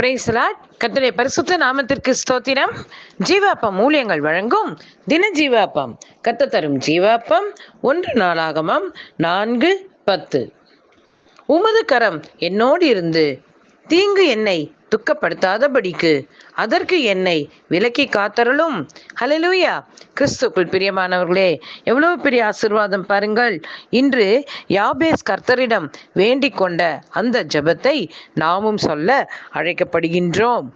பிரைஸ்லாட் கர்த்தருடைய பரிசுத்த நாமத்திற்கு ஸ்தோத்திரம். ஜீவாப்பம் ஊழியங்கள் வழங்கும் தின ஜீவாப்பம் கத்த தரும் ஜீவாப்பம் ஒன்று நாளாகமம் நான்கு பத்து. உமது கரம் என்னோடு இருந்து தீங்கு என்னை துக்கப்படுத்தாதபடிக்கு அதற்கு என்னை விலக்கி காத்தரலும் ஹலலூயா கிறிஸ்துக்குள் பிரியமானவர்களே எவ்வளவு பெரிய ஆசிர்வாதம் பாருங்கள். இன்று யாபேஸ் கர்த்தரிடம் வேண்டிக் கொண்ட அந்த ஜெபத்தை நாமும் சொல்ல அழைக்கப்படுகின்றோம்.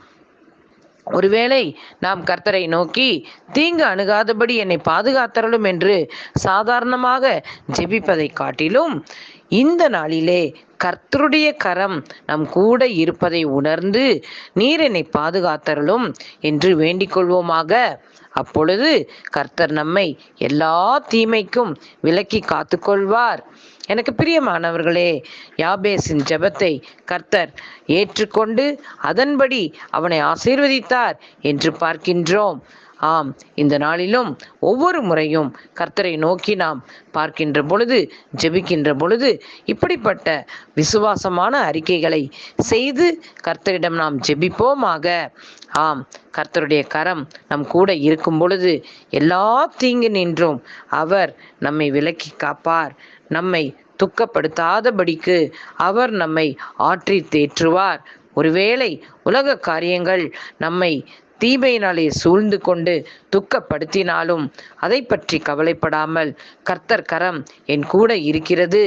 ஒருவேளை நாம் கர்த்தரை நோக்கி தீங்கு அணுகாதபடி என்னை பாதுகாத்தரலும் என்று சாதாரணமாக ஜெபிப்பதை காட்டிலும் இந்த நாளிலே கர்த்தருடைய கரம் நம் கூட இருப்பதை உணர்ந்து நீர் என்னை பாதுகாத்தரலும் என்று வேண்டிக் கொள்வோமாக. அப்பொழுது கர்த்தர் நம்மை எல்லா தீமைக்கும் விலக்கி காத்துக்கொள்வார். எனக்கு பிரியமானவர்களே யாபேசின் ஜெபத்தை கர்த்தர் ஏற்றுக்கொண்டு அதன்படி அவனை ஆசீர்வதித்தார் என்று பார்க்கின்றோம். ஆம் இந்த நாளிலும் ஒவ்வொரு முறையும் கர்த்தரை நோக்கி நாம் பார்க்கின்ற பொழுது ஜெபிக்கின்ற பொழுது இப்படிப்பட்ட விசுவாசமான அறிக்கைகளை செய்து கர்த்தரிடம் நாம் ஜெபிப்போமாக. ஆம் கர்த்தருடைய கரம் நம் கூட இருக்கும் பொழுது எல்லா தீங்கு நின்றும். அவர் நம்மை விலக்கி காப்பார். நம்மை துக்கப்படுத்தாதபடிக்கு அவர் நம்மை ஆற்றி தேற்றுவார். ஒருவேளை உலக காரியங்கள் நம்மை தீமையினாலே சூழ்ந்து கொண்டு துக்கப்படுத்தினாலும் அதை பற்றி கவலைப்படாமல் கர்த்தர் கரம் என் கூட இருக்கிறது.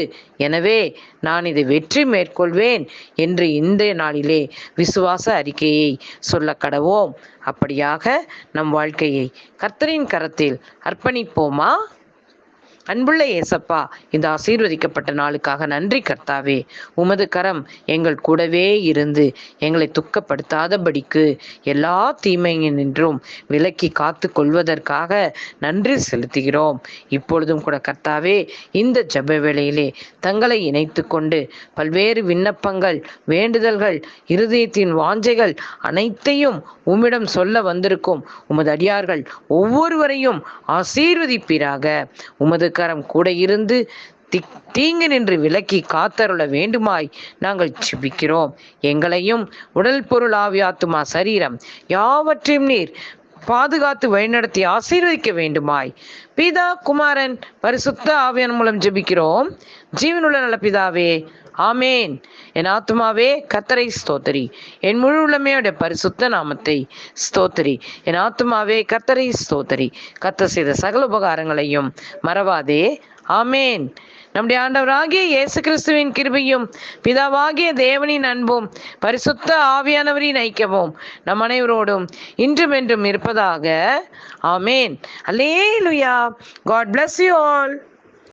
எனவே நான் இதை வெற்றி மேற்கொள்வேன் என்று இந்த நாளிலே விசுவாச அறிக்கையை சொல்ல கடவோம். அப்படியாக நம் வாழ்க்கையை கர்த்தரின் கரத்தில் அர்ப்பணிப்போமா? அன்புள்ள ஏசப்பா இந்த ஆசீர்வதிக்கப்பட்ட நாளுக்காக நன்றி கர்த்தாவே. உமது கரம் எங்கள் கூடவே இருந்து எங்களை துக்கப்படுத்தாதபடிக்கு எல்லா தீமையினின்றும் விலக்கி காத்து கொள்வதற்காக நன்றி செலுத்துகிறோம். இப்பொழுதும் கூட கர்த்தாவே இந்த ஜப வேளையிலே தங்களை இணைத்து கொண்டு பல்வேறு விண்ணப்பங்கள் வேண்டுதல்கள் இருதயத்தின் வாஞ்சைகள் அனைத்தையும் உம்மிடம் சொல்ல வந்திருக்கும் உமது அடியார்கள் ஒவ்வொருவரையும் ஆசீர்வதிப்பீராக. உமது கரம் கூட இருந்து தி- தீங்கு நின்று விலக்கி காத்தருள வேண்டுமாய் நாங்கள் ஜெபிக்கிறோம். எங்களையும் உடல் பொருள் ஆவியாத்துமா சரீரம். யாவற்றையும் நீர் பாதுகாத்து வழிநடத்தி ஆசீர்வதிக்க வேண்டுமாய். பிதா குமாரன் பரிசுத்த ஆவியன் மூலம் ஜெபிக்கிறோம். ஜீவனுள்ள நல்ல பிதாவே ஆமேன். என் ஆத்துமாவே கத்தரை ஸ்தோத்தரி. என் முழு உள்ளமையோட பரிசுத்த நாமத்தை ஸ்தோத்தரி. என் ஆத்துமாவே கத்தரை ஸ்தோத்தரி. கத்த செய்த சகல உபகாரங்களையும் மறவாதே. ஆமேன். நம்முடைய ஆண்டவராகிய இயேசு கிறிஸ்துவின் கிருபையும் பிதாவாகிய தேவனின் அன்பும் பரிசுத்த ஆவியானவரின் ஐக்கியமும் நம் அனைவரோடும் இன்றும் என்றும் இருப்பதாக. ஆமேன். அல்லேலுயா. God bless you all